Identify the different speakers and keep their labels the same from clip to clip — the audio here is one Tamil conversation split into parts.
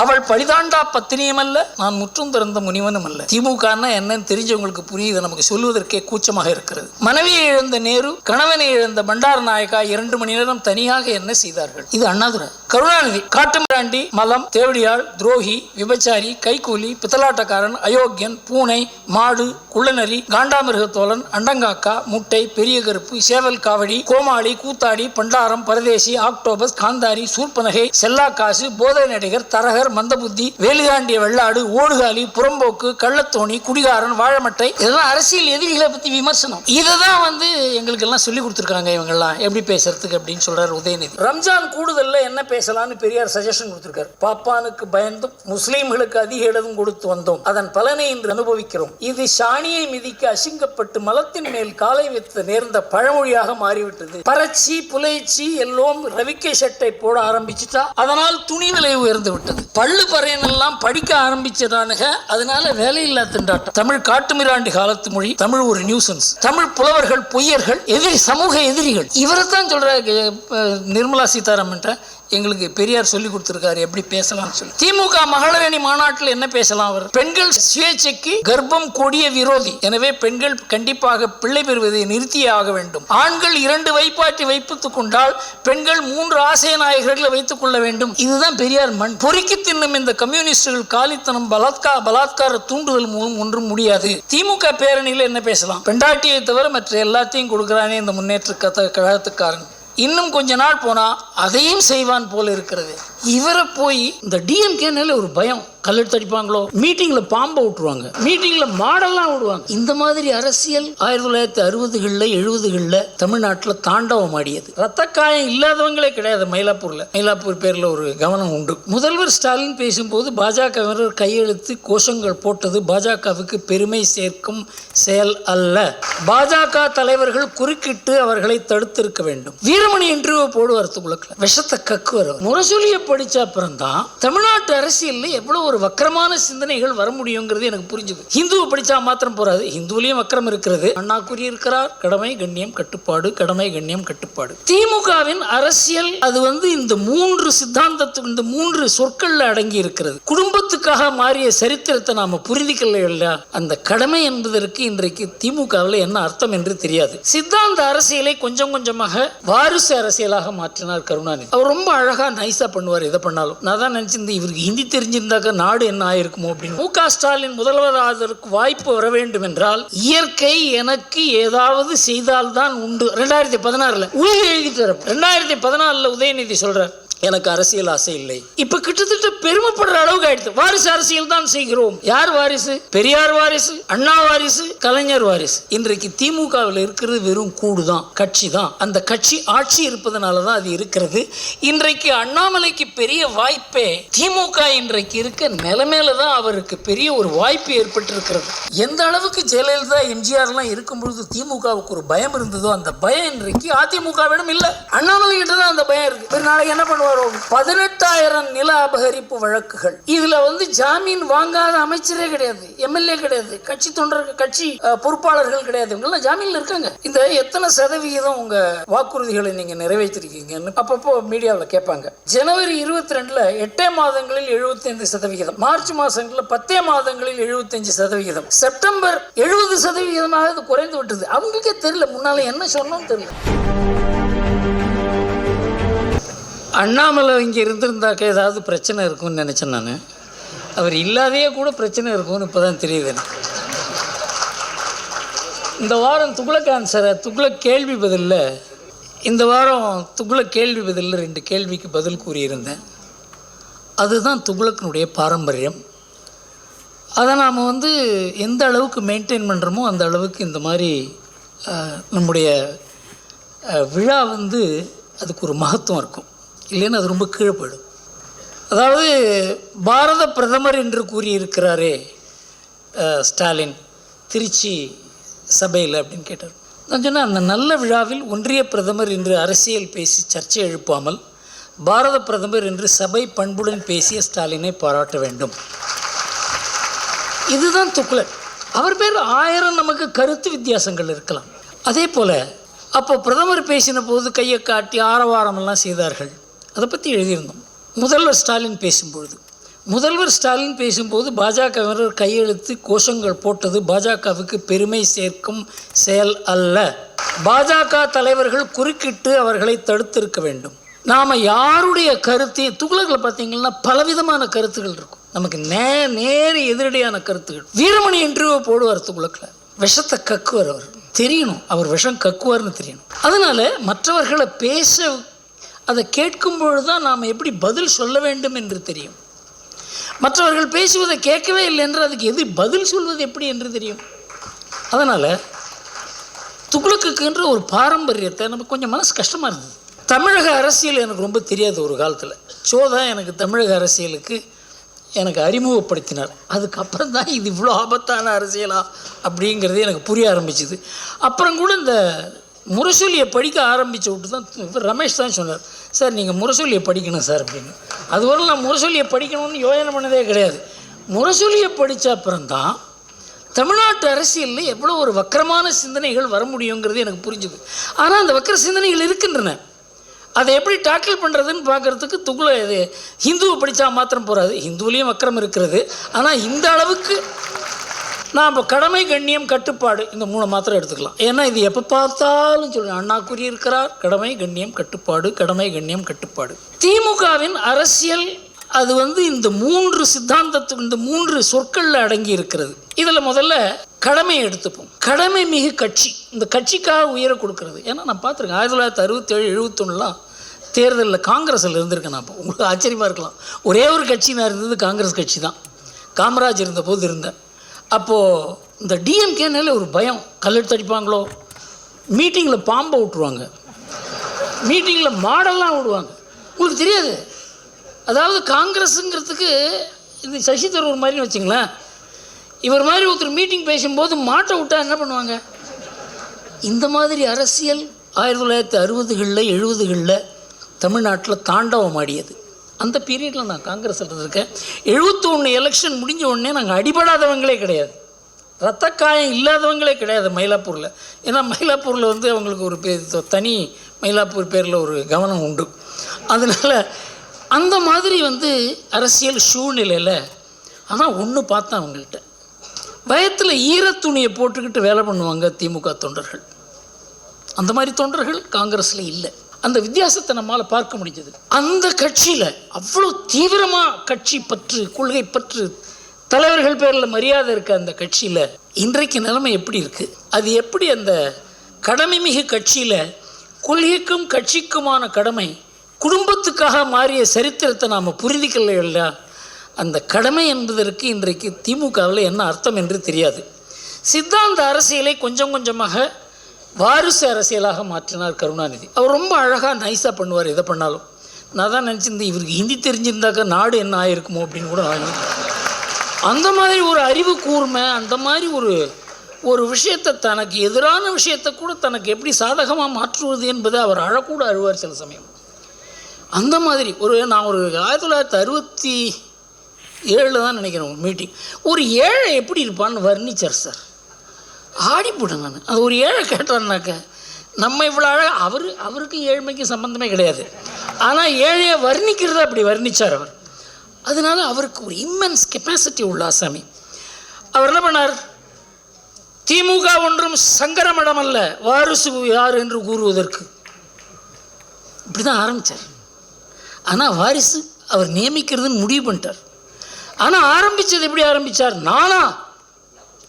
Speaker 1: அவள் பழிதாண்டா பத்தினியும் அல்ல நான் முற்றும் திறந்த முனிவனும் அல்ல. திமுகன்னா என்னன்னு தெரிஞ்சவங்களுக்கு புரியுது நமக்கு சொல்வதற்கே கூச்சமாக இருக்கிறது. மனைவியை இழந்த நேரு கணவனை இழந்த பண்டார நாயக்கா இரண்டு மணி நேரம் தனியாக என்ன செய்தார்கள்? இது அண்ணாதுரை. கருணாநிதி காட்டுமிராண்டி மலம் தேவடியாள் துரோகி விபச்சாரி கைக்கூலி பித்தலாட்டக்காரன் அயோக்கியன் பூனை மாடு குள்ளநரி காண்டாமிருகத்தோழன் அண்டங்காக்கா முட்டை பெரிய கருப்பு சேவல் காவடி கோமாளி கூத்தாடி பண்டாரம் பரதேசி ஆக்டோபஸ் காந்தாரி சூர்பனகை செல்லாக்காசு போதை நடிகர் தரகர் மந்தபுத்தி வேலுகாண்டிய வெள்ளாடு ஓடுகாலி புறம்போக்கு கள்ளத்தோணி குடிகாரன் வாழமட்டை இதெல்லாம் அரசியல் எதிரிகளை பத்தி விமர்சனம். இதை தான் வந்து எங்களுக்கு எல்லாம் சொல்லி கொடுத்துருக்காங்க இவங்கெல்லாம். எப்படி பேசுறதுக்கு அப்படின்னு சொல்றாரு உதயநிதி. ரம்ஜான் கூடுதல்ல என்ன பேசலாம்னு பெரியார் சஜஷன் கொடுத்திருக்காரு. பாப்பானுக்கு பயந்தும் முஸ்லீம்களுக்கு அதிக இடம் கொடுத்து வந்தோம். அதன் பலனை இன்று அனுபவிக்கிறோம். இது சாணியை மிதிக்க அசிங்கப்பட்டு மலத்தின் மேல் காலை வைத்து நேர்ந்த பழமொழியாக மாறிவிட்டது. பறச்சி புலைச்சி எல்லோரும் ரவிக்கை சட்டை போட ஆரம்பிச்சுட்டா அதனால் துணி விலை உயர்ந்து விட்டது. பள்ளு பறையனெல்லாம் படிக்க ஆரம்பிச்சதானுங்க அதனால வேலையில்லா திண்டாட்டம் தமிழ் காட்டுமிராண்டி காலத்து மொழி தமிழ் ஒரு நியூசன்ஸ். தமிழ் புலவர்கள் பொய்யர்கள் எதிரி சமூக எதிரிகள். இவரை தான் அஹ், நிர்மலா சீதாராமன் எங்களுக்கு பெரியார் சொல்லி கொடுத்துருக்காரு. எப்படி பேசலாம்னு சொல்லி. திமுக மகளிரணி மாநாட்டில் என்ன பேசலாம் அவர்? பெண்கள் சுயேட்சைக்கு கர்ப்பம் கொடிய விரோதி. எனவே பெண்கள் கண்டிப்பாக பிள்ளை பெறுவதை நிறுத்தியே ஆக வேண்டும். ஆண்கள் இரண்டு வைப்பாட்டி வைப்பித்துக் கொண்டால் பெண்கள் மூன்று ஆசை நாயகர்களை வைத்துக் கொள்ள வேண்டும். இதுதான் பெரியார் மண். பொறுக்கி தின்னும் இந்த கம்யூனிஸ்டுகள் காலித்தனம் பலாத்கா பலாத்கார தூண்டுதல் மூலம் ஒன்றும் முடியாது. திமுக பேரணியில் என்ன பேசலாம்? பெண்டாட்டியை தவிர மற்ற எல்லாத்தையும் கொடுக்குறானே இந்த முன்னேற்ற கழகத்துக்காரன். இன்னும் கொஞ்ச நாள் போனால் அதையும் செய்வான் போல இருக்கிறது. இவரை போய் இந்த டிஎம்கேனால ஒரு பயம். கல்லெடுத்து அடிப்பாங்களோ? மீட்டிங்கில் பாம்பை விட்டுருவாங்க. மீட்டிங்கில் மாடெல்லாம் விடுவாங்க. இந்த மாதிரி அரசியல் ஆயிரத்தி தொள்ளாயிரத்தி அறுபதுகளில் எழுபதுகளில் தமிழ்நாட்டில் தாண்டவம் ஆடியது. ரத்த காயம் இல்லாதவங்களே கிடையாது மயிலாப்பூரில். மயிலாப்பூர் பேரில் ஒரு கவனம் உண்டு. முதல்வர் ஸ்டாலின் பேசும்போது பாஜகவினர் கையெழுத்து கோஷங்கள் போட்டது பாஜகவுக்கு பெருமை சேர்க்கும் செயல் அல்ல. பாஜக தலைவர்கள் குறுக்கிட்டு அவர்களை தடுத்திருக்க வேண்டும். வீரமணி இன்டர்வியூ போடுவார் துகுளக்கில் விஷத்தை கக்குவார். அவர். முரசொலியை படிச்ச அப்புறம் தான் தமிழ்நாட்டு அரசியல்ல எவ்வளவு ஒரு வக்கரமான சிந்தனைகள் வர முடியுங்கிறது எனக்கு புரிஞ்சுது. ஹிந்துவை படிச்சா மாத்திரம் போறாது. ஹிந்துவிலையும் வக்கரம் இருக்கிறது. அண்ணா கூறியிருக்கிறார் கடமை கண்ணியம் கட்டுப்பாடு கடமை கண்ணியம் கட்டுப்பாடு. திமுகவின் அரசியல் அது வந்து இந்த மூன்று சித்தாந்தத்து இந்த மூன்று சொற்கள்ல அடங்கி இருக்கிறது. குடும்பத்துக்காக மாறிய சரித்திரத்தை நாம புரிந்துக்கல இல்லையா? அந்த கடமை என்பதற்கு இன்றைக்கு திமுகவில் என்ன அர்த்தம் என்று தெரியாது. சித்தாந்த அரசியலை கொஞ்சம் கொஞ்சமாக வாரிசு அரசியலாக மாற்றினார் கருணாநிதி. அவர் ரொம்ப அழகா நைஸா பண்ணுவார் எதை பண்ணாலும். நான் தான் நினைச்சிருந்தேன் இவருக்கு ஹிந்தி தெரிஞ்சிருந்தாக்க நாடு என்ன ஆயிருக்குமோ அப்படின்னு. மு க. ஸ்டாலின் முதல்வர் ஆதரவுக்கு வாய்ப்பு வர வேண்டும் என்றால் இயற்கை எனக்கு ஏதாவது செய்தால்தான் உண்டு. ரெண்டாயிரத்தி பதினாறுல உயிர் எழுதி தரும் ரெண்டாயிரத்தி பதினாலுல உதயநிதி சொல்றார் எனக்கு அரசியல் ஆசை இல்லை. இப்ப கிட்டத்தட்ட பெருமைப்படுற அளவுக்கு ஆயிடுது. வாரிசு அரசியல் தான் செய்கிறோம். யார் வாரிசு? பெரியார் வாரிசு அண்ணா வாரிசு கலைஞர் வாரிசு. இன்றைக்கு திமுகவில் இருக்கிறது வெறும் கூடு தான் கட்சி தான். அந்த கட்சி ஆட்சி இருப்பதனால தான் அது இருக்கிறது. இன்றைக்கு அண்ணாமலைக்கு பெரிய வாய்ப்பே திமுக இன்றைக்கு இருக்க நிலைமையில தான் அவருக்கு பெரிய ஒரு வாய்ப்பு ஏற்பட்டிருக்கிறது. எந்த அளவுக்கு ஜெயலலிதா எம்ஜிஆர்லாம் இருக்கும் பொழுது திமுகவுக்கு ஒரு பயம் இருந்ததோ அந்த பயம் இன்றைக்கு அதிமுகவிடம் இல்லை. அண்ணாமலை கிட்ட தான் அந்த பயம் இருக்கு. ஒரு நாளைக்கு என்ன பண்ணுவாரோ? பதினெட்டாயிரம் நில அபகரிப்பு வழக்குகள். இதுல வந்து ஜாமீன் வாங்காத அமைச்சரே கிடையாது. எம்எல்ஏ கிடையாது. கட்சி தொண்டர்கள் கட்சி அஹ், பொறுப்பாளர்கள் கிடையாது. இவங்கெல்லாம் ஜாமீன்ல இருக்காங்க. இந்த எத்தனை சதவிகிதம் உங்க வாக்குறுதிகளை நீங்க நிறைவேற்றிருக்கீங்கன்னு அப்பப்போ மீடியாவில் கேட்பாங்க. ஜனவரி இருபத்தி ரெண்டுல எட்டே மாதங்களில் 75% சதவிகிதம். மார்ச் மாசங்களில் பத்தே மாதங்களில் 75% சதவிகிதம். செப்டம்பர் எழுபது சதவிகிதமாக இது குறைந்து விட்டது. அவங்களுக்கே தெரியல முன்னால என்ன சொன்னோம் தெரியல. அண்ணாமலை இங்கே இருந்திருந்தாக்க ஏதாவது பிரச்சனை இருக்கும்னு நினச்சேன் நான். அவர் இல்லாதையே கூட பிரச்சனை இருக்கும்னு இப்போ தான் தெரியுது எனக்கு. இந்த வாரம் துக்ளக் ஆன்சரை துக்ளக் கேள்வி பதிலில் இந்த வாரம் துக்ளக் கேள்வி பதிலில் ரெண்டு கேள்விக்கு பதில் கூறியிருந்தேன். அதுதான் துக்ளக்கினுடைய பாரம்பரியம். அதை நாம் வந்து எந்த அளவுக்கு மெயின்டைன் பண்ணுறோமோ அந்த அளவுக்கு இந்த மாதிரி நம்முடைய விழா வந்து அதுக்கு ஒரு மகத்துவம் இருக்கும். இல்லைன்னா அது ரொம்ப கீழே போயிடும் அதாவது பாரத பிரதமர் என்று கூறியிருக்கிறாரே ஸ்டாலின் திருச்சி சபையில் அப்படின்னு கேட்டார். நான் சொன்னேன் அந்த நல்ல விழாவில் ஒன்றிய பிரதமர் என்று அரசியல் பேசி சர்ச்சை எழுப்பாமல் பாரத பிரதமர் என்று சபை பண்புடன் பேசிய ஸ்டாலினை பாராட்ட வேண்டும். இதுதான் துக்ளக். அவர் பேர் ஆயிரம் நமக்கு கருத்து வித்தியாசங்கள் இருக்கலாம். அதே போல் அப்போ பிரதமர் பேசின போது கையை காட்டி ஆரவாரமெல்லாம் செய்தார்கள். அதை பற்றி எழுதியிருந்தோம். முதல்வர் ஸ்டாலின் பேசும்பொழுது முதல்வர் ஸ்டாலின் பேசும்போது பாஜகவினர் கையெழுத்து கோஷங்கள் போட்டது பாஜகவுக்கு பெருமை சேர்க்கும் செயல் அல்ல. பாஜக தலைவர்கள் குறுக்கிட்டு அவர்களை தடுத்திருக்க வேண்டும். நாம் யாருடைய கருத்தை துகுலகில் பார்த்தீங்கன்னா பலவிதமான கருத்துகள் இருக்கும். நமக்கு நே நேர் எதிரடியான கருத்துகள். வீரமணி இன்டர்வியூ போடுவார் துகுலக்கில் விஷத்தை கக்குவார் அவர். தெரியணும். அவர் விஷம் கக்குவார்னு தெரியணும். அதனால் மற்றவர்களை பேச அதை கேட்கும் பொழுது தான் நாம் எப்படி பதில் சொல்ல வேண்டும் என்று தெரியும். மற்றவர்கள் பேசுவதை கேட்கவே இல்லை என்று அதுக்கு எது பதில் சொல்வது எப்படி என்று தெரியும்? அதனால் துக்ளக்குன்ற ஒரு பாரம்பரியத்தை நமக்கு கொஞ்சம் மனசு கஷ்டமாக இருந்தது. தமிழக அரசியல் எனக்கு ரொம்ப தெரியாது ஒரு காலத்தில். சோதா எனக்கு தமிழக அரசியலுக்கு எனக்கு அறிமுகப்படுத்தினார். அதுக்கப்புறம் தான் இது இவ்வளோ ஆபத்தான அரசியலா அப்படிங்கிறது எனக்கு புரிய ஆரம்பிச்சுது. அப்புறம் கூட இந்த முரசொலியை படிக்க ஆரம்பித்து விட்டு தான் ரமேஷ் தான் சொன்னார் சார் நீங்கள் முரசொலியை படிக்கணும் சார் அப்படின்னு. அதுவரை நான் முரசொலியை படிக்கணும்னு யோசனை பண்ணதே கிடையாது. முரசொலியை படித்த அப்புறம்தான் தமிழ்நாட்டு அரசியலில் எவ்வளோ ஒரு வக்கரமான சிந்தனைகள் வர முடியுங்கிறது எனக்கு புரிஞ்சுது. ஆனால் அந்த வக்கர சிந்தனைகள் இருக்கின்றன. அதை எப்படி டாக்கிள் பண்ணுறதுன்னு பார்க்குறதுக்கு துகுல இது ஹிந்துவை படித்தா மாத்திரம் போகாது ஹிந்துவிலையும் வக்கரம் இருக்கிறது. ஆனால் இந்த அளவுக்கு நான் இப்போ கடமை கண்ணியம் கட்டுப்பாடு. இந்த மூணு மாத்திரம் எடுத்துக்கலாம். ஏன்னா இது எப்போ பார்த்தாலும் சொல்லுங்கள் அண்ணா கூறியிருக்கிறார் கடமை கண்ணியம் கட்டுப்பாடு கடமை கண்ணியம் கட்டுப்பாடு. திமுகவின் அரசியல் அது வந்து இந்த மூன்று சித்தாந்தத்துக்கு இந்த மூன்று சொற்களில் அடங்கி இருக்கிறது இதில் முதல்ல கடமை எடுத்துப்போம். கடமை மிகு கட்சி. இந்த கட்சிக்காக உயர கொடுக்கறது. ஏன்னா நான் பார்த்துருக்கேன் ஆயிரத்தி தொள்ளாயிரத்தி அறுபத்தேழு எழுபத்தொன்னுலாம் தேர்தலில் காங்கிரஸில் இருந்திருக்கேன் நான் அப்போ. உங்களுக்கு ஆச்சரியமாக இருக்கலாம். ஒரே ஒரு கட்சி நான் இருந்தது காங்கிரஸ் கட்சி தான் காமராஜ் இருந்தபோது இருந்தேன். அப்போது இந்த டிஎம்கேனால ஒரு பயம். கல்லெடுத்து அடிப்பாங்களோ மீட்டிங்கில் பாம்பை விட்ருவாங்க மீட்டிங்கில் மாடெல்லாம் விடுவாங்க. உங்களுக்கு தெரியாது. அதாவது காங்கிரஸுங்கிறதுக்கு இது சசி தரூர் மாதிரின்னு வச்சுங்களேன். இவர் மாதிரி ஒருத்தர் மீட்டிங் பேசும்போது மாட்டை விட்டா என்ன பண்ணுவாங்க? இந்த மாதிரி அரசியல் ஆயிரத்தி தொள்ளாயிரத்தி அறுபதுகளில் எழுபதுகளில் தமிழ்நாட்டில் தாண்டவம் ஆடியது. அந்த பீரியடில் நான் காங்கிரஸில் இருந்திருக்கேன். எழுபத்தொன்று எலெக்ஷன் முடிஞ்ச உடனே நாங்கள் அடிபடாதவங்களே கிடையாது. ரத்த காயம் இல்லாதவங்களே கிடையாது மயிலாப்பூரில். ஏன்னா மயிலாப்பூரில் வந்து அவங்களுக்கு ஒரு பே தனி மயிலாப்பூர் பேரில் ஒரு கவனம் உண்டு. அதனால் அந்த மாதிரி வந்து அரசியல் சூழ்நிலையில் ஆனால் ஒன்று பார்த்தேன் அவங்கள்ட்ட. பயத்தில் ஈரத்துணியை போட்டுக்கிட்டு வேலை பண்ணுவாங்க திமுக தொண்டர்கள். அந்த மாதிரி தொண்டர்கள் காங்கிரஸில் இல்லை. அந்த வித்தியாசத்தை நம்மால் பார்க்க முடிஞ்சது. அந்த கட்சியில் அவ்வளோ தீவிரமாக கட்சி பற்று கொள்கை பற்று தலைவர்கள் பேரில் மரியாதை இருக்க அந்த கட்சியில் இன்றைக்கு நிலைமை எப்படி இருக்குது அது எப்படி அந்த கடமை மிகு கட்சியில் கொள்கைக்கும் கட்சிக்குமான கடமை குடும்பத்துக்காக மாறிய சரித்திரத்தை நாம் புரிதிக்கல இல்லையா? அந்த கடமை என்பதற்கு இன்றைக்கு திமுகவில் என்ன அர்த்தம் என்று தெரியாது. சித்தாந்த அரசியலை கொஞ்சம் கொஞ்சமாக வாரிசு அரசியலாக மாற்றினார் கருணாநிதி. அவர் ரொம்ப அழகாக நைஸாக பண்ணுவார் எதை பண்ணாலும். நான் தான் நினச்சிருந்தேன் இவருக்கு ஹிந்தி தெரிஞ்சிருந்தாக்கா நாடு என்ன ஆயிருக்குமோ அப்படின்னு கூட நான் அந்த மாதிரி ஒரு அறிவு கூர்மை அந்த மாதிரி ஒரு ஒரு விஷயத்தை தனக்கு எதிரான விஷயத்தை கூட தனக்கு எப்படி சாதகமாக மாற்றுவது என்பதை அவர் அழக்கூட அழுவார் சில சமயம். அந்த மாதிரி ஒரு நான் ஒரு ஆயிரத்தி தொள்ளாயிரத்தி அறுபத்தி ஏழில் தான் நினைக்கிறேன் ஒரு மீட்டிங் ஒரு ஏழை எப்படி இருப்பான்னு வர்ணிச்சார் சார். ஆடிப்போட்டேன் நான் அது ஒரு ஏழை கேட்டார்னாக்க நம்ம இவ்வளோ அழகாக அவர் அவருக்கு ஏழ்மைக்கு சம்மந்தமே கிடையாது. ஆனால் ஏழையை வர்ணிக்கிறத அப்படி வர்ணிச்சார் அவர். அதனால அவருக்கு ஒரு இம்மென்ஸ் கெப்பாசிட்டி உள்ள ஆசாமி. அவர் என்ன பண்ணார்? திமுக ஒன்றும் சங்கரமடம் அல்ல வாரிசு யார் என்று கூறுவதற்கு. இப்படி தான் ஆரம்பித்தார் ஆனால் வாரிசு அவர் நியமிக்கிறதுன்னு முடிவு பண்ணிட்டார். ஆனால் ஆரம்பித்தது எப்படி ஆரம்பித்தார் நானா?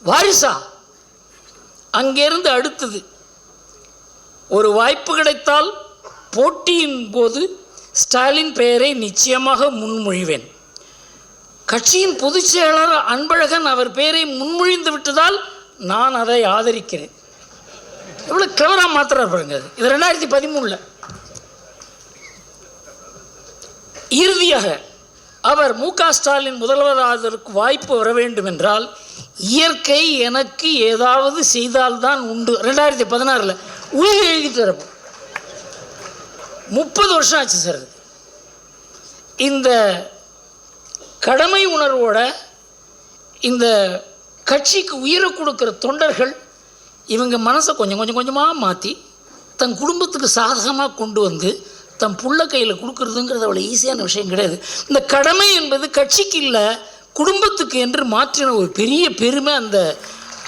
Speaker 1: வாரிசா? அங்கேருந்து அடுத்தது. ஒரு வாய்ப்பு கிடைத்தால் போட்டியின் போது ஸ்டாலின் பெயரை நிச்சயமாக முன்மொழிவேன். கட்சியின் பொதுச் செயலாளர் அன்பழகன் அவர் பெயரை முன்மொழிந்து விட்டதால் நான் அதை ஆதரிக்கிறேன். எவ்வளோ கிளவராக மாத்திரார் பாருங்க. இது ரெண்டாயிரத்தி பதிமூணில். இறுதியாக அவர் மு க ஸ்டாலின் முதல்வராவதற்கு வாய்ப்பு வர வேண்டும் என்றால் இயற்கை எனக்கு ஏதாவது செய்தால்தான் உண்டு. ரெண்டாயிரத்தி பதினாறில் உயிர் எழுதிட்டு வரப்போ. முப்பது வருஷம் ஆச்சு சார் இந்த கடமை உணர்வோட இந்த கட்சிக்கு உயிரை கொடுக்குற தொண்டர்கள் இவங்க மனசை கொஞ்சம் கொஞ்சம் கொஞ்சமாக மாற்றி தன் குடும்பத்துக்கு சாதகமாக கொண்டு வந்து தம் புள்ள கையில் கொடுக்குறதுங்கிறது அவ்வளோ ஈஸியான விஷயம் கிடையாது. இந்த கடமை என்பது கட்சிக்கு இல்லை குடும்பத்துக்கு என்று மாற்றின ஒரு பெரிய பெருமை அந்த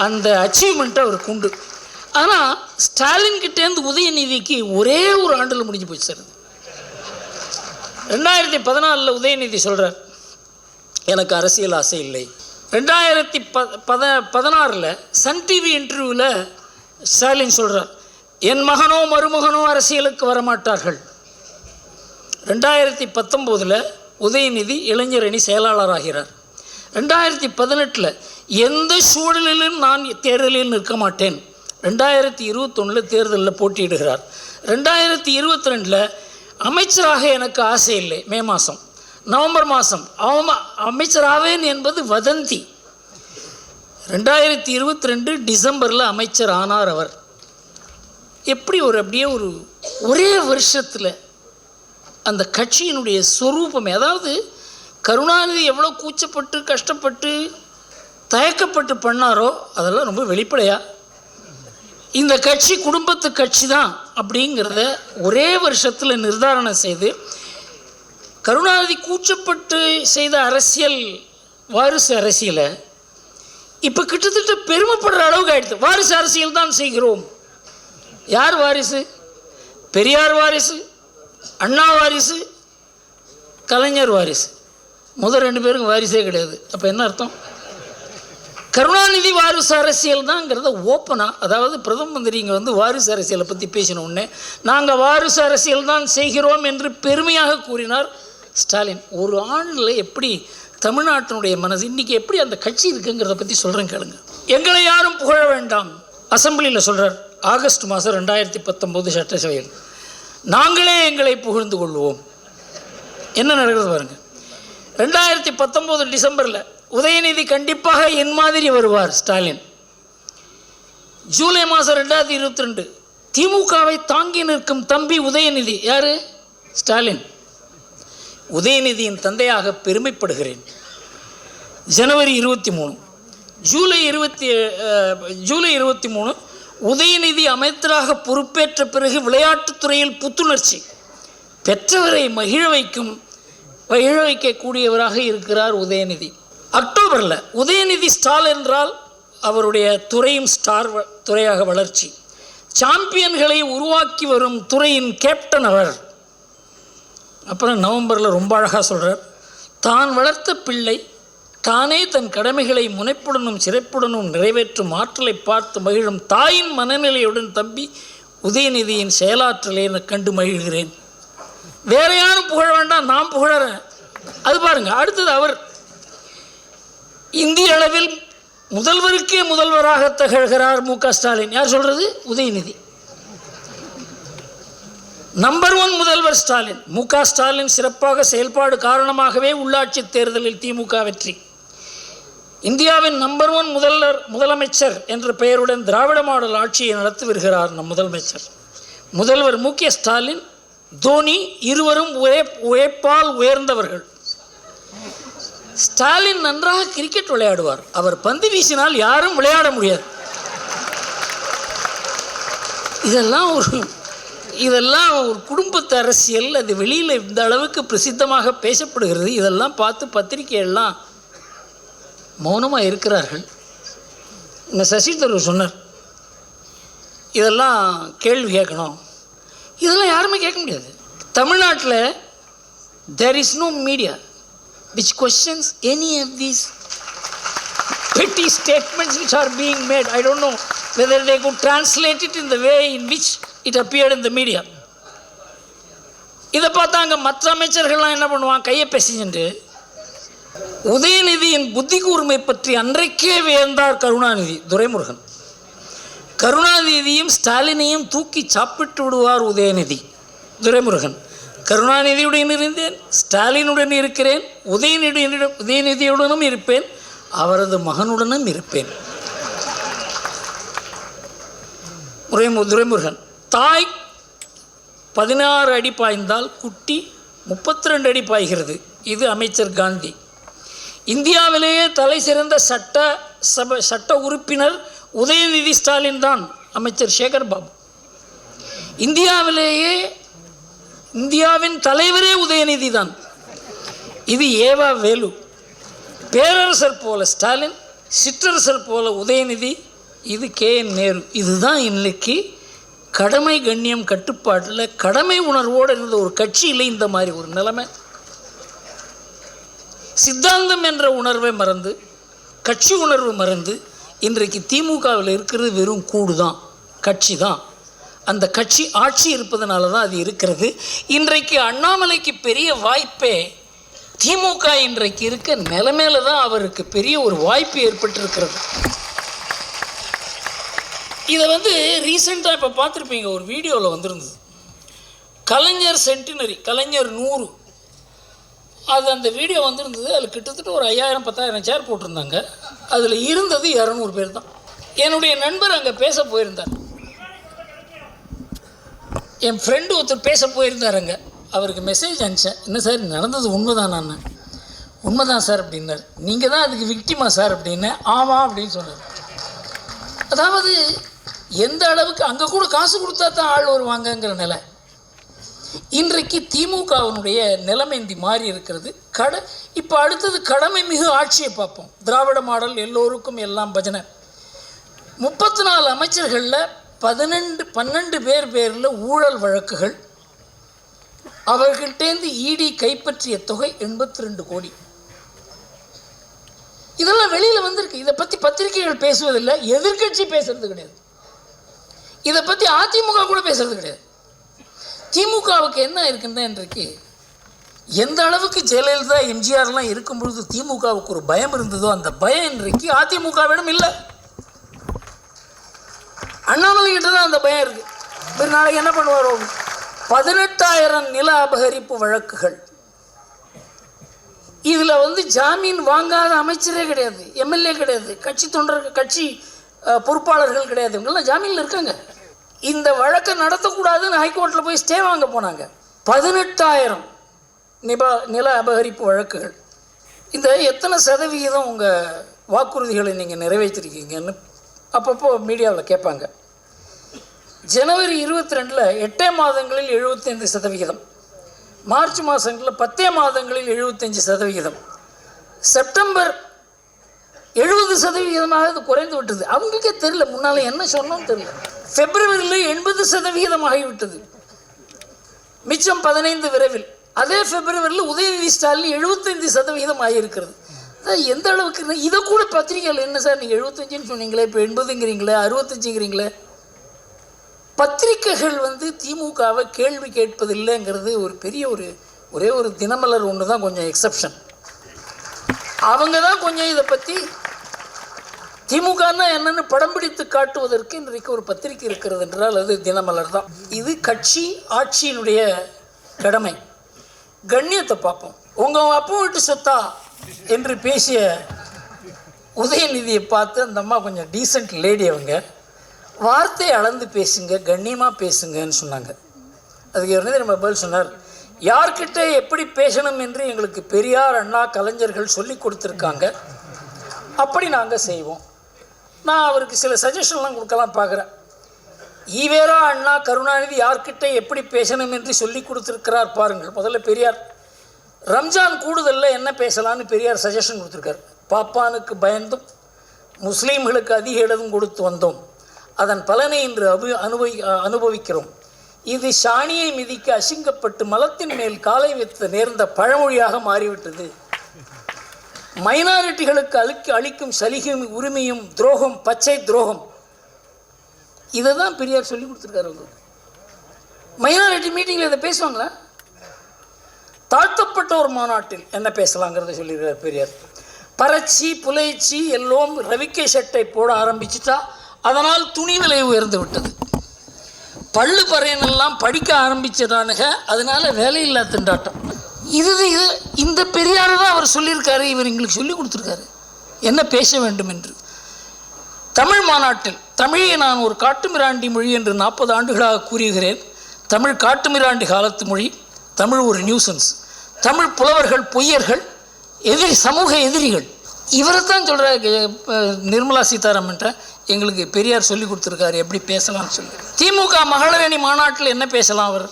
Speaker 1: அந்த அச்சீவ்மெண்ட்டை அவருக்கு உண்டு. ஆனால் ஸ்டாலின் கிட்டேருந்து உதயநிதிக்கு ஒரே ஒரு ஆண்டில் முடிஞ்சு போச்சு சார் ரெண்டாயிரத்தி பதினாலில் உதயநிதி சொல்கிறார் எனக்கு அரசியல் ஆசை இல்லை. ரெண்டாயிரத்தி ப பத பதினாறில் சன் டிவி இன்டர்வியூவில் ஸ்டாலின் சொல்கிறார் என் மகனோ மருமகனோ அரசியலுக்கு வரமாட்டார்கள். ரெண்டாயிரத்தி பத்தொம்போதில் உதயநிதி இளைஞரணி செயலாளராகிறார். ரெண்டாயிரத்தி பதினெட்டில் எந்த சூழலிலும் நான் தேர்தலில் நிற்க மாட்டேன். ரெண்டாயிரத்தி இருபத்தொன்னில் தேர்தலில் போட்டியிடுகிறார். ரெண்டாயிரத்தி இருபத்தி ரெண்டில் அமைச்சராக எனக்கு ஆசை இல்லை மே மாதம் நவம்பர் மாதம் அவம அமைச்சராவேன் என்பது வதந்தி. ரெண்டாயிரத்தி இருபத்தி ரெண்டு டிசம்பரில் அமைச்சர் ஆனார் அவர். எப்படி ஒரு அப்படியே ஒரு ஒரே வருஷத்தில் அந்த கட்சியினுடைய சொரூபம் அதாவது கருணாநிதி எவ்வளோ கூச்சப்பட்டு கஷ்டப்பட்டு தயக்கப்பட்டு பண்ணாரோ அதெல்லாம் ரொம்ப வெளிப்படையாக இந்த கட்சி குடும்பத்து கட்சி தான் அப்படிங்கிறத ஒரே வருஷத்தில் நிர்தாரணம் செய்து கருணாநிதி கூச்சப்பட்டு செய்த அரசியல் வாரிசு அரசியலை இப்போ கிட்டத்தட்ட பெருமைப்படுற அளவுக்கு ஆயிடுது. வாரிசு அரசியல் தான் செய்கிறோம். யார் வாரிசு? பெரியார் வாரிசு அண்ணா வாரிசு கலைஞர் வாரிசு. முதல் ரெண்டு பேருக்கும் வாரிசே கிடையாது. அப்போ என்ன அர்த்தம்? கருணாநிதி வாரிசு அரசியல் தாங்கிறத ஓப்பனாக அதாவது பிரதம மந்திரி இங்கே வந்து வாரிசு அரசியலை பற்றி பேசின உடனே நாங்கள் வாரிசு அரசியல் தான் செய்கிறோம் என்று பெருமையாக கூறினார் ஸ்டாலின். ஒரு ஆண்டில் எப்படி தமிழ்நாட்டினுடைய மனசு இன்றைக்கி எப்படி அந்த கட்சி இருக்குங்கிறத பற்றி சொல்கிறேன் கேளுங்க. எங்களை யாரும் புகழ வேண்டாம். அசம்பிளியில் சொல்கிறார் ஆகஸ்ட் மாதம் ரெண்டாயிரத்தி பத்தொம்போது சட்டசபையில் நாங்களே எங்களை புகழ்ந்து கொள்வோம். என்ன நடக்கிறது பாருங்கள் ரெண்டாயிரத்தி பத்தொம்போது டிசம்பரில் உதயநிதி கண்டிப்பாக என் மாதிரி வருவார் ஸ்டாலின். ஜூலை மாதம் ரெண்டாயிரத்தி இருபத்தி ரெண்டு திமுகவை தாங்கி நிற்கும் தம்பி உதயநிதி யாரு? ஸ்டாலின். உதயநிதியின் தந்தையாக பெருமைப்படுகிறேன். ஜனவரி இருபத்தி மூணு. ஜூலை இருபத்தி ஜூலை இருபத்தி மூணு உதயநிதி அமைச்சராக பொறுப்பேற்ற பிறகு விளையாட்டுத்துறையில் புத்துணர்ச்சி பெற்றவரை மகிழ வைக்கும் எழ வைக்கக்கூடியவராக இருக்கிறார் உதயநிதி. அக்டோபரில் உதயநிதி ஸ்டால் என்றால் அவருடைய துறையும் ஸ்டார் வ- துறையாக வளர்ச்சி. சாம்பியன்களை உருவாக்கி வரும் துறையின் கேப்டன் அவர். அப்புறம் நவம்பரில் ரொம்ப அழகாக சொல்கிறார் தான் வளர்த்த பிள்ளை தானே தன் கடமைகளை முனைப்புடனும் சிறப்புடனும் நிறைவேற்றும் ஆற்றலை பார்த்து மகிழும் தாயின் மனநிலையுடன் தம்பி உதயநிதியின் செயலாற்றலை கண்டு மகிழ்கிறேன். வேற யாரும் புகழ வேண்டாம் நான் புகழறேன். அது பாருங்க அடுத்தது அவர். இந்திய அளவில் முதல்வருக்கே முதல்வராக திகழ்கிறார் மு க ஸ்டாலின். யார் சொல்றது? உதயநிதி. நம்பர் ஒன் முதல்வர் ஸ்டாலின். மு க ஸ்டாலின் சிறப்பாக செயல்பாடு காரணமாகவே உள்ளாட்சி தேர்தலில் திமுக வெற்றி. இந்தியாவின் நம்பர் ஒன் முதல்வர் முதலமைச்சர் என்ற பெயருடன் திராவிட மாடல் ஆட்சியை நடத்தி வருகிறார் நம் முதலமைச்சர். முதல்வர் மு ஸ்டாலின் தோனி இருவரும் உழை உழைப்பால் உயர்ந்தவர்கள். ஸ்டாலின் நன்றாக கிரிக்கெட் விளையாடுவார். அவர் பந்து வீசினால் யாரும் விளையாட முடியாது. இதெல்லாம் ஒரு இதெல்லாம் ஒரு குடும்பத்து அரசியல். அது வெளியில் இந்த அளவுக்கு பிரசித்தமாக பேசப்படுகிறது. இதெல்லாம் பார்த்து பத்திரிகையெல்லாம் மௌனமாக இருக்கிறார்கள். இந்த சசி தரூர் சொன்னார். இதெல்லாம் கேள்வி கேட்கணும். இதெல்லாம் யாருமே கேட்க முடியாது தமிழ்நாட்டில் there is no media which questions any of these petty statements which are being made. I don't know whether they could translate it in the way in which it appeared in the media. இதை பார்த்தா அங்கே மற்ற அமைச்சர்கள்லாம் என்ன பண்ணுவான் கையை பேசிச்சுட்டு உதயநிதியின் புத்தி கூர்மை பற்றி அன்றைக்கே வியந்தார் கருணாநிதி துரைமுருகன் கருணாநிதியும் ஸ்டாலினையும் தூக்கி சாப்பிட்டு விடுவார் உதயநிதி. துரைமுருகன் கருணாநிதியுடன் இருந்தேன் ஸ்டாலினுடன் இருக்கிறேன் உதயநிதியுடன் உதயநிதியுடனும் இருப்பேன் அவரது மகனுடனும் இருப்பேன். முறைமு துரைமுருகன் தாய் பதினாறு அடி பாய்ந்தால் குட்டி முப்பத்தி ரெண்டு அடி பாய்கிறது. இது அமைச்சர் காந்தி. இந்தியாவிலேயே தலை சிறந்த சட்ட சபை சட்ட உறுப்பினர் உதயநிதி ஸ்டாலின் தான் அமைச்சர் சேகர் பாபு இந்தியாவிலேயே இந்தியாவின் தலைவரே உதயநிதி தான். இது ஏவா வேலு. பேரரசர் போல ஸ்டாலின் சிற்றரசர் போல உதயநிதி இது கே என் நேரு. இதுதான் இன்னைக்கு கடமை கண்ணியம் கட்டுப்பாட்டில் கடமை உணர்வோடு இருந்த ஒரு கட்சியில் இந்த மாதிரி ஒரு நிலைமை. சித்தாந்தம் என்ற உணர்வை மறந்து கட்சி உணர்வு மறந்து இன்றைக்கு திமுகவில் இருக்கிறது வெறும் கூடு தான் கட்சி தான் அந்த கட்சி ஆட்சி இருப்பதனால தான் அது இருக்கிறது. இன்றைக்கு அண்ணாமலைக்கு பெரிய வாய்ப்பே திமுக இன்றைக்கு இருக்க நிலைமையில தான் அவருக்கு பெரிய ஒரு வாய்ப்பு ஏற்பட்டிருக்கிறது. இதை வந்து ரீசெண்டாக இப்போ பார்த்துருப்பீங்க ஒரு வீடியோவில் வந்திருந்தது. கலைஞர் சென்டினரி கலைஞர் நூறு. அது அந்த வீடியோ வந்திருந்தது. அதில் கிட்டத்தட்ட ஒரு ஐயாயிரம் பத்தாயிரம் சேர் போட்டிருந்தாங்க. அதில் இருந்தது இரநூறு பேர் தான். என்னுடைய நண்பர் அங்கே பேச போயிருந்தார். என் ஃப்ரெண்டு ஒருத்தர் பேச போயிருந்தார் அங்கே. அவருக்கு மெசேஜ் அனுப்பிச்சேன். என்ன சார் நடந்தது உண்மைதான் நான். உண்மைதான் சார் அப்படின்னார். நீங்கள் தான் அதுக்கு விக்டிமா சார் அப்படின்னு. ஆமாம் அப்படின்னு சொன்னார். அதாவது எந்த அளவுக்கு அங்கே கூட காசு கொடுத்தா தான் ஆள் வருவாங்கங்கிற நிலை. இன்றைக்கு திமுகவினுடைய நிலைமை இந்த மாறி இருக்கிறது. கட இப்போ அடுத்தது கடமை மிகு ஆட்சியை பார்ப்போம். திராவிட மாடல் எல்லோருக்கும் எல்லாம் பஜனை. முப்பத்தி நாலு அமைச்சர்களில் பதினெண்டு பன்னெண்டு பேர் பேரில் ஊழல் வழக்குகள். அவர்கள்டேந்து இடி கைப்பற்றிய தொகை எண்பத்தி ரெண்டு கோடி. இதெல்லாம் வெளியில் வந்திருக்கு. இதை பற்றி பத்திரிகைகள் பேசுவதில்லை. எதிர்க்கட்சி பேசுறது கிடையாது. இதை பற்றி அதிமுக கூட பேசுறது கிடையாது. திமுகவுக்கு என்ன இருக்குன்னு இன்றைக்கு? எந்த அளவுக்கு ஜெயலலிதா எம்ஜிஆர்லாம் இருக்கும் பொழுது திமுகவுக்கு ஒரு பயம் இருந்ததோ அந்த பயம் இன்றைக்கு அதிமுகவிடம் இல்லை. அண்ணாமலை கிட்ட தான் அந்த பயம் இருக்கு. இப்போ நாளைக்கு என்ன பண்ணுவாரோ? பதினெட்டாயிரம் நில அபகரிப்பு வழக்குகள். இதில் வந்து ஜாமீன் வாங்காத அமைச்சரே கிடையாது எம்எல்ஏ கிடையாது கட்சி தொண்டர்கள் கட்சி பொறுப்பாளர்கள் கிடையாது. இவங்கெல்லாம் ஜாமீனில் இருக்காங்க. இந்த வழக்கை நடத்தக்கூடாதுன்னு ஹைகோர்ட்டில் போய் ஸ்டே வாங்க போனாங்க. பதினெட்டாயிரம் நிப நில அபகரிப்பு வழக்குகள். இந்த எத்தனை சதவிகிதம் உங்கள் வாக்குறுதிகளை நீங்கள் நிறைவேற்றிருக்கீங்கன்னு அப்பப்போ மீடியாவில் கேட்பாங்க. ஜனவரி இருபத்தி ரெண்டில் எட்டே மாதங்களில் எழுபத்தைந்து சதவிகிதம். மார்ச் மாதங்களில் பத்தே மாதங்களில் எழுபத்தஞ்சு சதவிகிதம். செப்டம்பர் எழுபது சதவிகிதமாக இது குறைந்து விட்டது. அவங்களுக்கே தெரியல. முன்னால் என்ன சொன்னோன்னு தெரியல. பிப்ரவரியில் எண்பது சதவிகிதம் ஆகிவிட்டது. மிச்சம் பதினைந்து விரைவில். அதே பிப்ரவரியில் உதயநிதி ஸ்டாலின் எழுபத்தைந்து சதவிகிதம் ஆகியிருக்கிறது. எந்த அளவுக்கு இதை கூட பத்திரிகையில் என்ன சார் நீங்கள் எழுபத்தஞ்சுன்னு சொன்னீங்களே இப்போ எண்பதுங்கிறீங்களே அறுபத்தஞ்சுங்கிறீங்களே? பத்திரிக்கைகள் வந்து திமுகவை கேள்வி கேட்பதில்லைங்கிறது ஒரு பெரிய ஒரு ஒரே ஒரு தினமலர் ஒன்று தான் கொஞ்சம் எக்ஸப்ஷன் அவங்க தான் கொஞ்சம் இதை பற்றி திமுகன்னா என்னன்னு படம் பிடித்து காட்டுவதற்கு இன்றைக்கு ஒரு பத்திரிக்கை இருக்கிறது என்றால் அது தினமலர் தான். இது கட்சி ஆட்சியினுடைய கடமை. கண்ணியத்தை பார்ப்போம். உங்கள் அப்பா வீட்டு சொத்தா என்று பேசிய உதயநிதியை பார்த்து அந்த அம்மா கொஞ்சம் டீசெண்ட் லேடி அவங்க. வார்த்தை அளந்து பேசுங்க கண்ணியமாக பேசுங்கன்னு சொன்னாங்க. அதுக்கு உடனே நம்ம பதில் சொன்னார். யார்கிட்ட எப்படி பேசணும் என்று எங்களுக்கு பெரியார் அண்ணா கலைஞர்கள் சொல்லி கொடுத்துருக்காங்க. அப்படி நாங்கள் செய்வோம். நான் அவருக்கு சில சஜஷன்லாம் கொடுக்கலாம் பார்க்குறேன். ஈவேரா அண்ணா கருணாநிதி யார்கிட்ட எப்படி பேசணும் என்று சொல்லி கொடுத்துருக்கிறார் பாருங்கள். முதல்ல பெரியார். ரம்ஜான் கூடுதலில் என்ன பேசலான்னு பெரியார் சஜஷன் கொடுத்துருக்கார். பாப்பானுக்கு பயந்தும் முஸ்லீம்களுக்கு அதிக இடம் கொடுத்து வந்தோம். அதன் பலனை இன்று அபு அனுபவி அனுபவிக்கிறோம். இது சாணியை மிதிக்க அசிங்கப்பட்டு மலத்தின் மேல் காலை வைத்து நேர்ந்த பழமொழியாக மாறிவிட்டது. மைனாரிட்டிகளுக்கு அளிக்க அளிக்கும் சலுகையும் உரிமையும் துரோகம் பச்சை துரோகம். இதை தான் பெரியார் சொல்லி கொடுத்துருக்காரு உங்களுக்கு மைனாரிட்டி மீட்டிங்கில் இதை பேசுவாங்களா? தாழ்த்தப்பட்ட ஒரு மாநாட்டில் என்ன பேசலாங்கிறத சொல்லியிருக்கார் பெரியார். பறச்சி புலைச்சி எல்லோரும் ரவிக்கை சட்டை போட ஆரம்பிச்சிட்டா அதனால் துணி விலை உயர்ந்து விட்டது. பள்ளு பறையனெல்லாம் படிக்க ஆரம்பிச்சிடானுங்க அதனால வேலையில்லா திண்டாட்டம். இது இது இந்த பெரியார் தான் அவர் சொல்லியிருக்காரு இவர் எங்களுக்கு சொல்லி கொடுத்துருக்காரு. என்ன பேச வேண்டும் என்று. தமிழ் மாநாட்டில் தமிழை நான் ஒரு காட்டுமிராண்டி மொழி என்று நாற்பது ஆண்டுகளாக கூறுகிறேன். தமிழ் காட்டுமிராண்டி காலத்து மொழி தமிழ் ஒரு நியூசன்ஸ். தமிழ் புலவர்கள் பொய்யர்கள் எதிரி சமூக எதிரிகள். இவரை தான் சொல்கிறார் நிர்மலா சீதாராமன்ட்ட எங்களுக்கு பெரியார் சொல்லி கொடுத்துருக்காரு எப்படி பேசலாம்னு சொல்லி திமுக மகளிரணி மாநாட்டில் என்ன பேசலாம் அவர்?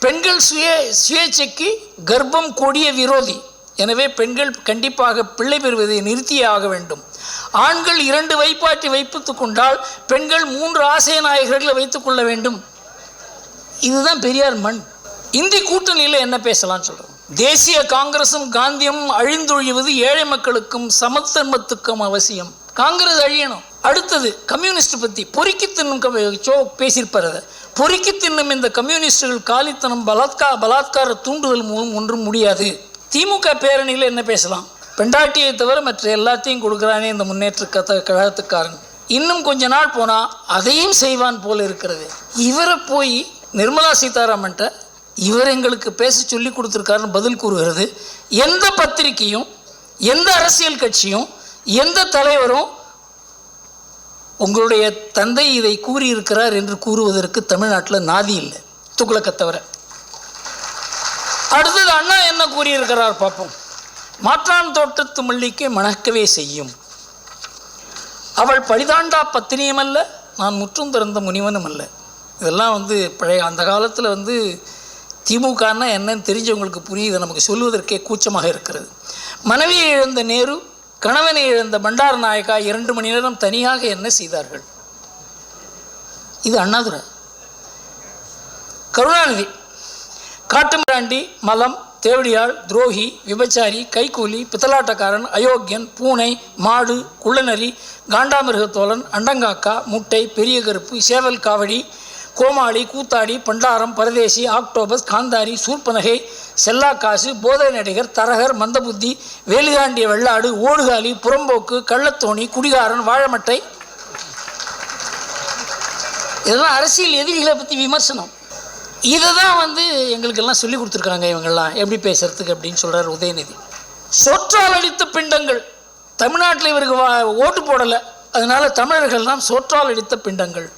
Speaker 1: பெண்கள் சுய சுயேட்சைக்கு கர்ப்பம் கொடிய விரோதி. எனவே பெண்கள் கண்டிப்பாக பிள்ளை பெறுவதை நிறுத்தியே ஆக வேண்டும். ஆண்கள் இரண்டு வைப்பாட்டி வைப்பித்துக் கொண்டால் பெண்கள் மூன்று ஆசை நாயகர்களை வைத்துக் கொள்ள வேண்டும். இதுதான் பெரியார் மண். இந்தி கூட்டணியில் என்ன பேசலாம்னு சொல்கிறோம் தேசிய காங்கிரசும் காந்தியும் அழிந்தொழிவது ஏழை மக்களுக்கும் சமத்தன்மத்துக்கும் அவசியம். காங்கிரஸ் அழியணும். அடுத்தது கம்யூனிஸ்ட் பற்றி பொறுக்கி தின்னும் சோ பேசியிருப்பார் அதை. பொறுக்கி தின்னும் இந்த கம்யூனிஸ்டுகள் காலித்தனம் பலாத்கா பலாத்கார தூண்டுதல் மூலம் ஒன்றும் முடியாது. திமுக பேரணியில் என்ன பேசலாம்? பெண்டாட்டியை தவிர மற்ற எல்லாத்தையும் கொடுக்குறானே இந்த முன்னேற்ற கத கழகத்துக்காரன். இன்னும் கொஞ்ச நாள் போனால் அதையும் செய்வான் போல இருக்கிறது. இவரை போய் நிர்மலா சீதாராமன்ட்ட இவர் எங்களுக்கு பேச சொல்லி கொடுத்துருக்காருன்னு பதில் கூறுகிறது. எந்த பத்திரிக்கையும் எந்த அரசியல் கட்சியும் எந்த தலைவரும் உங்களுடைய தந்தை இதை கூறியிருக்கிறார் என்று கூறுவதற்கு தமிழ்நாட்டில் நாதி இல்லை. துக்ளக்கை தவிர அடுத்தது அண்ணா என்ன கூறியிருக்கிறார் பார்ப்போம். மாற்றான் தோட்டத்து மல்லிக்கு மணக்கவே செய்யும். அவள் பழிதாண்டா பத்தினியும் அல்ல நான் முற்றும் திறந்த முனிவனும் அல்ல. இதெல்லாம் வந்து பழைய அந்த காலத்தில் வந்து திமுகன்னா என்னன்னு தெரிஞ்சவங்களுக்கு புரியுது நமக்கு சொல்வதற்கே கூச்சமாக இருக்கிறது. மனைவியை இழந்த நேரு கணவனை இழந்த பண்டார நாயக்கா இரண்டு மணி நேரம் தனியாக என்ன செய்தார்கள்? இது அண்ணாதுரை. கருணாநிதி காட்டுமிராண்டி மலம் தேவடியாள் துரோகி விபச்சாரி கைக்கூலி பித்தலாட்டக்காரன் அயோக்கியன் பூனை மாடு குள்ளநரி காண்டாமிருகத்தோழன் அண்டங்காக்கா முட்டை பெரிய கருப்பு சேவல் காவடி கோமாளி கூத்தாடி பண்டாரம் பரதேசி ஆக்டோபஸ் காந்தாரி சூர்பனகை செல்லாக்காசு போதை நடிகர் தரகர் மந்தபுத்தி வேலுகாண்டிய வெள்ளாடு ஓடுகாலி புறம்போக்கு கள்ளத்தோணி குடிகாரன் வாழமட்டை. இதெல்லாம் அரசியல் எதிரிகளை பற்றி விமர்சனம். இதை தான் வந்து எங்களுக்கெல்லாம் சொல்லி கொடுத்துருக்காங்க இவங்கெல்லாம். எப்படி பேசுறதுக்கு அப்படின்னு சொல்கிறார் உதயநிதி. சொற்றால் அடித்த பிண்டங்கள். தமிழ்நாட்டில் இவருக்கு வா ஓட்டு போடலை. அதனால் தமிழர்கள்லாம் சொற்றால் அடித்த பிண்டங்கள்.